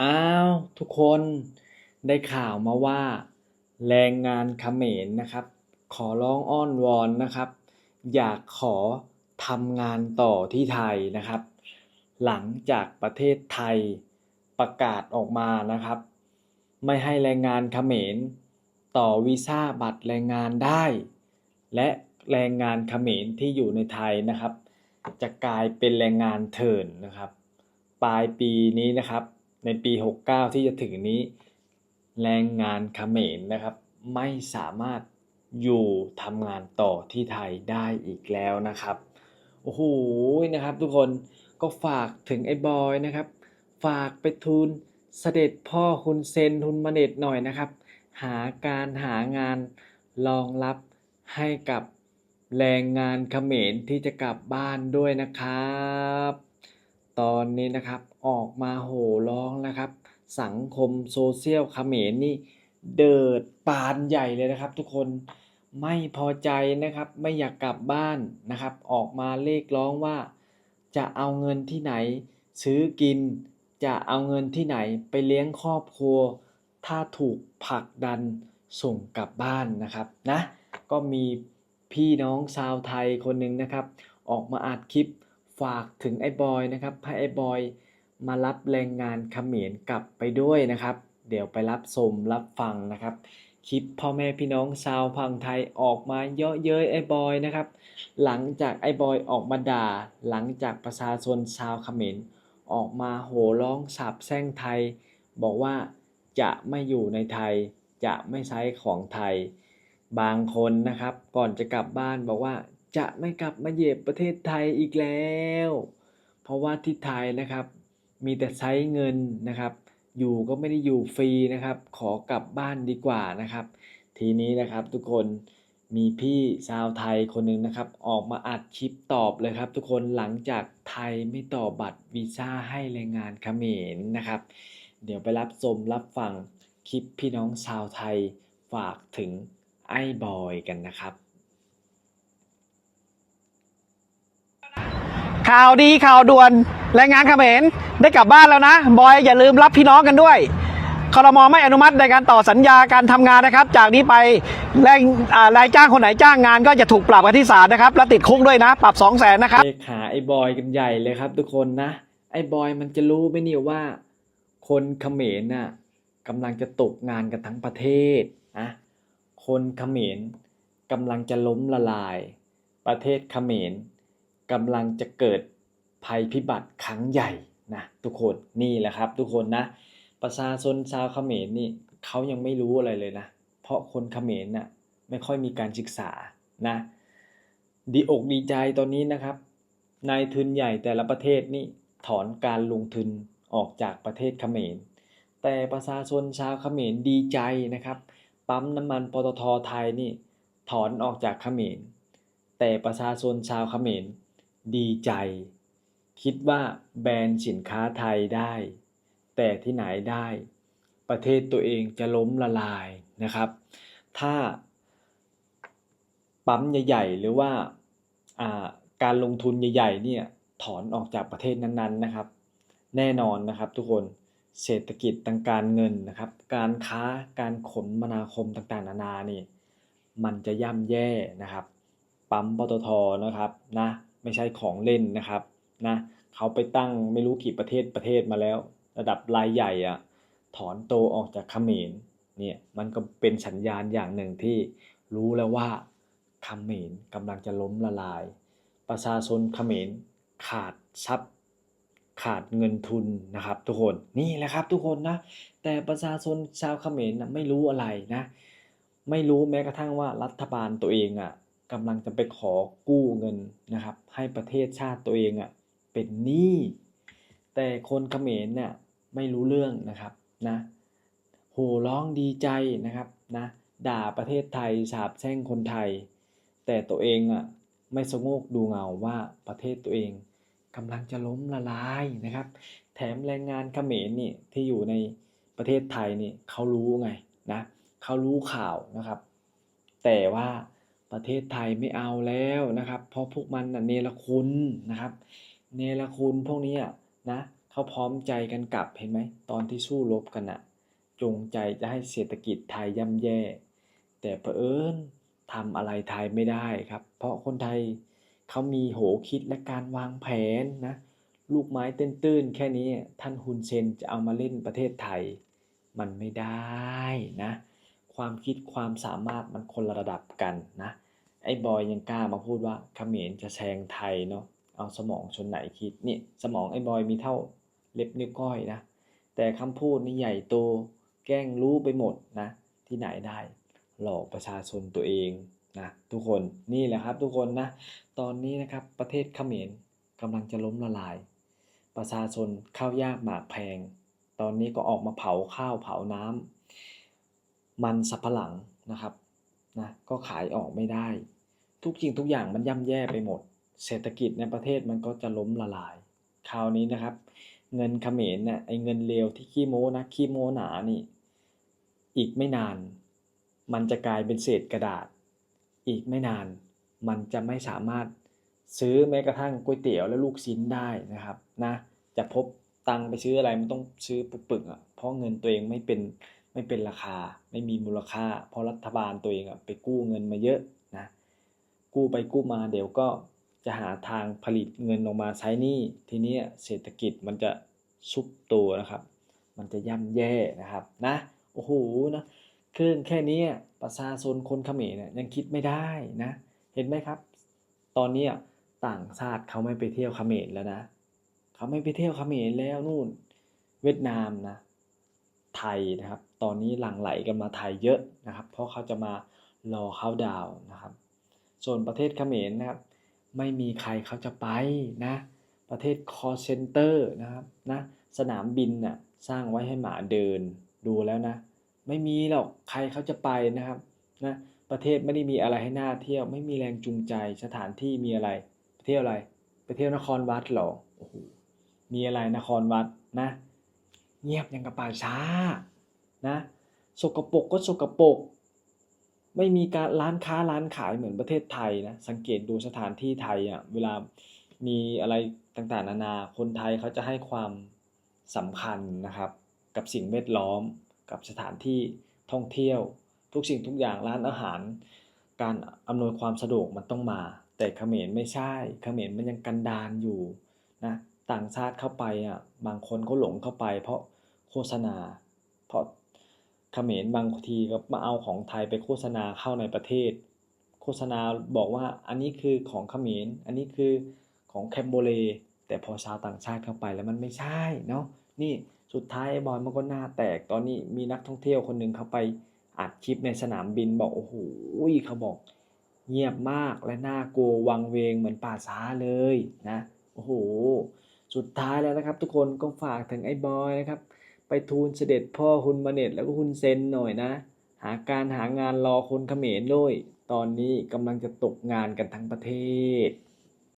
อ้าวทุกคนได้ข่าวมาว่า แรงงานเขมรนะครับ ขอร้องอ้อนวอนนะครับ อยากขอทำงานต่อที่ไทยนะครับ หลังจากประเทศไทยประกาศออกมานะครับ ไม่ให้แรงงานเขมรต่อวีซ่าบัตรแรงงานได้ และแรงงานเขมรที่อยู่ในไทยนะครับ จะกลายเป็นแรงงานเถื่อนนะครับ ปลายปีนี้นะครับ ในปี 69 ที่จะถึงนี้ แรงงานเขมรนะครับ ไม่สามารถอยู่ทำงานต่อที่ไทยได้อีกแล้วนะครับโอ้โหนะครับ ทุกคนก็ฝากถึงไอ้บอยนะครับ ฝากไปทุนเสด็จพ่อคุณเซนทุนมาเน็ตหน่อยนะครับ หาการหางานรองรับให้กับแรงงานเขมรที่จะกลับบ้านด้วยนะครับ ตอนนี้นะครับ ออกมาโห่ร้องนะครับ สังคมโซเชียลเขมรนี่เดือดปานใหญ่เลยนะครับ ทุกคนไม่พอใจนะครับ ไม่อยากกลับบ้านนะครับ ออกมาเรียกร้องว่า จะเอาเงินที่ไหน ซื้อกิน จะเอาเงินที่ไหนไปเลี้ยงครอบครัว ถ้าถูกผลักดันส่งกลับบ้านนะครับนะก็มีพี่น้องชาวไทยคนหนึ่งนะครับ ออกมาอัดคลิปฝากถึงไอ้บอยนะครับให้ไอ้บอย มารับแรงงานเขมรกลับไปด้วยนะครับ เดี๋ยวไปรับชมรับฟังนะครับคลิปพ่อแม่พี่น้องชาวพังไทยออกมาเยอะเย้ยไอ้บอยนะครับ หลังจากไอ้บอยออกมาด่า หลังจากประชาชนชาวเขมรออกมาโห่ร้องสาบแช่งไทย บอกว่าจะไม่อยู่ในไทย จะไม่ใช้ของไทย บางคนนะครับ ก่อนจะกลับบ้านบอกว่าจะไม่กลับมาเหยียบประเทศไทยอีกแล้ว เพราะว่าที่ไทยนะครับ มีแต่ใช้เงินนะครับ อยู่ก็ไม่ได้อยู่ฟรีนะครับ ขอกลับบ้านดีกว่านะครับ ทีนี้นะครับทุกคนมีพี่ชาวไทยคนหนึ่งนะครับ ออกมาอัดคลิปตอบเลยครับ ทุกคนหลังจากไทยไม่ต่อบัตรวีซ่าให้แรงงานเขมรนะครับ เดี๋ยวไปรับชมรับฟังคลิปพี่น้องชาวไทยฝากถึงไอ้บอยกันนะครับ ข่าวดีข่าวด่วนแรงงานเขมรได้กลับบ้านแล้วนะ บอยอย่าลืมรับพี่น้องกันด้วยคอรมอไม่อนุมัติในการต่อสัญญาการทำงานนะครับ จากนี้ไปแรงรายจ้างคนไหนจ้างงานก็จะถูกปรับกันที่ศาลนะครับ และติดคุกด้วยนะ ปรับ2 0 0แสนนะครับเลขาไอ้บอยกันใหญ่เลยครับ ทุกคนนะ ไอ้บอยมันจะรู้ไหมเนี่ยว่า คนเขมรน่ะกำลังจะตกงานกันทั้งประเทศนะคนเขมรกำลังจะล้มละลาย ประเทศเขมร กำลังจะเกิดภัยพิบัติครั้งใหญ่นะทุกคนนี่แหละครับ ทุกคนนะประชาชนชาวเขมรนี่เขายังไม่รู้อะไรเลยนะ เพราะคนเขมรน่ะไม่ค่อยมีการศึกษานะดีอกดีใจตอนนี้นะครับนายทุนใหญ่แต่ละประเทศนี่ถอนการลงทุนออกจากประเทศเขมร แต่ประชาชนชาวเขมรดีใจนะครับ ปั๊มน้ำมันปตทไทยนี่ถอนออกจากเขมร แต่ประชาชนชาวเขมร ดีใจ คิดว่าแบรนด์สินค้าไทยได้ แต่ที่ไหนได้ ประเทศตัวเองจะล้มละลายนะครับ ถ้าปั๊มใหญ่ ๆ หรือว่าการลงทุนใหญ่ๆเนี่ยถอนออกจากประเทศนั้นๆนะครับ แน่นอนนะครับทุกคนเศรษฐกิจทางการเงินนะครับ การค้าการขนมนาคมต่างๆ นานานี่มันจะย่ำแย่นะครับ ปั๊มปตทนะครับนะ ไม่ใช่ของเล่นนะครับนะเขาไปตั้งไม่รู้กี่ประเทศประเทศมาแล้ว ระดับรายใหญ่อะถอนโตออกจากเขมรเนี่ยมันก็เป็นสัญญาณอย่างหนึ่งที่รู้แล้วว่าเขมรกำลังจะล้มละลาย ประชาชนเขมรขาดทรัพย์ ขาดเงินทุนนะครับ ทุกคนนี่แหละครับทุกคนนะแต่ประชาชนชาวเขมรนะไม่รู้อะไรนะ ไม่รู้แม้กระทั่งว่ารัฐบาลตัวเองอะ กำลังจะไปขอกู้เงินนะครับ ให้ประเทศชาติตัวเองอะเป็นหนี้แต่คนเขมรเนี่ยไม่รู้เรื่องนะครับนะโห่ร้องดีใจนะครับนะด่าประเทศไทยสาบแช่งคนไทย แต่ตัวเองอะไม่สงกดูเงาว่าประเทศตัวเองกำลังจะล้มละลายนะครับ แถมแรงงานเขมรนี่ที่อยู่ในประเทศไทยนี่เขารู้ไงนะเขารู้ข่าวนะครับ แต่ว่า ประเทศไทยไม่เอาแล้วนะครับ เพราะพวกมันเนรคุณนะครับ เนรคุณพวกนี้นะเขาพร้อมใจกันกลับเห็นไหมตอนที่สู้รบกันอะจงใจจะให้เศรษฐกิจไทยย่ำแย่ แต่เผอิญทำอะไรไทยไม่ได้ครับ เพราะคนไทยเขามีโหคิดและการวางแผนนะลูกไม้เตื้นๆแค่นี้ท่านฮุนเซนจะเอามาเล่นประเทศไทย มันไม่ได้นะ ความคิดความสามารถมันคนละระดับกันนะ ไอ้บอยยังกล้ามาพูดว่าเขมรจะแซงไทยเนาะเอาสมองชนไหนคิดนี่สมองไอ้บอยมีเท่าเล็บนิ้วก้อยนะแต่คำพูดนี่ใหญ่โตแกล้งรู้ไปหมดนะ ที่ไหนได้ หลอกประชาชนตัวเองนะทุกคนนี่แหละครับทุกคนนะ ตอนนี้นะครับประเทศเขมรกำลังจะล้มละลาย ประชาชนข้าวยากหมากแพง ตอนนี้ก็ออกมาเผาข้าวเผาน้ำมันสับปะหลังนะครับนะก็ขายออกไม่ได้ ทุกสิ่งทุกอย่างมันย่ำแย่ไปหมด เศรษฐกิจในประเทศมันก็จะล้มละลาย คราวนี้นะครับ เงินเขมรเนี่ยไอ้เงินเลวที่ขี้โม้นะขี้โม้หนานี่ อีกไม่นาน มันจะกลายเป็นเศษกระดาษ อีกไม่นาน มันจะไม่สามารถซื้อแม้กระทั่งก๋วยเตี๋ยวและลูกชิ้นได้นะครับนะจะพบตังค์ไปซื้ออะไรมันต้องซื้อปึกๆอะเพราะเงินตัวเองไม่เป็นไม่เป็นราคา ไม่มีมูลค่า เพราะรัฐบาลตัวเองอะไปกู้เงินมาเยอะนะ กู้ไปกู้มาเดี๋ยวก็จะหาทางผลิตเงินออกมาใช้หนี้ทีนี้เศรษฐกิจมันจะซุบตัวนะครับ มันจะย่ำแย่นะครับนะโอ้โหนะเครื่องแค่นี้ประชาชนคนเขมรเนี่ยยังคิดไม่ได้นะ เห็นไหมครับ ตอนนี้ต่างชาติเขาไม่ไปเที่ยวเขมรแล้วนะเขาไม่ไปเที่ยวเขมรแล้วนู่น เวียดนามนะไทยนะครับ ตอนนี้หลั่งไหลกันมาไทยเยอะนะครับ เพราะเขาจะมารอเข้าดาวน์นะครับ ส่วนประเทศเขมรนะครับ ไม่มีใครเขาจะไปนะ ประเทศคอเซนเตอร์นะครับนะสนามบินน่ะสร้างไว้ให้หมาเดินดูแล้วนะ ไม่มีหรอกใครเขาจะไปนะครับนะประเทศไม่ได้มีอะไรให้น่าเที่ยวไม่มีแรงจูงใจสถานที่มีอะไรไปเที่ยวอะไรไปเที่ยวนครวัดหรอโอ้โหมีอะไรนครวัดนะ เงียบยังกับป่าช้านะสกปรกก็สกปรก ไม่มีการร้านค้าร้านขายเหมือนประเทศไทยนะสังเกตดูสถานที่ไทยอะเวลามีอะไรต่างๆ นานาคนไทยเขาจะให้ความสำคัญนะครับ กับสิ่งแวดล้อม กับสถานที่ท่องเที่ยว ทุกสิ่งทุกอย่างร้านอาหาร การอำนวยความสะดวกมันต้องมา แต่เขมรไม่ใช่เขมรมันยังกันดารอยู่นะต่างชาติเข้าไปอะบางคนเขาหลงเข้าไป เพราะโฆษณา เขมรบางทีก็มาเอาของไทยไปโฆษณาเข้าในประเทศ โฆษณาบอกว่าอันนี้คือของเขมรอันนี้คือของแคมโบเลแต่พอชาวต่างชาติเข้าไปแล้วมันไม่ใช่เนาะนี่สุดท้ายไอ้บอยมันก็หน้าแตกตอนนี้มีนักท่องเที่ยวคนหนึ่งเขาไปอัดคลิปในสนามบินบอกโอ้โหเขาบอก เงียบมากและน่ากลัววังเวงเหมือนป่าช้าเลยนะโอ้โหสุดท้ายแล้วนะครับ ทุกคนก็ฝากถึงไอ้บอยนะครับ ไปทูลเสด็จพ่อฮุนมาเน็ตแล้วก็ฮุนเซนหน่อยนะ หาการหางานรอคนเขมรด้วย ตอนนี้กำลังจะตกงานกันทั้งประเทศ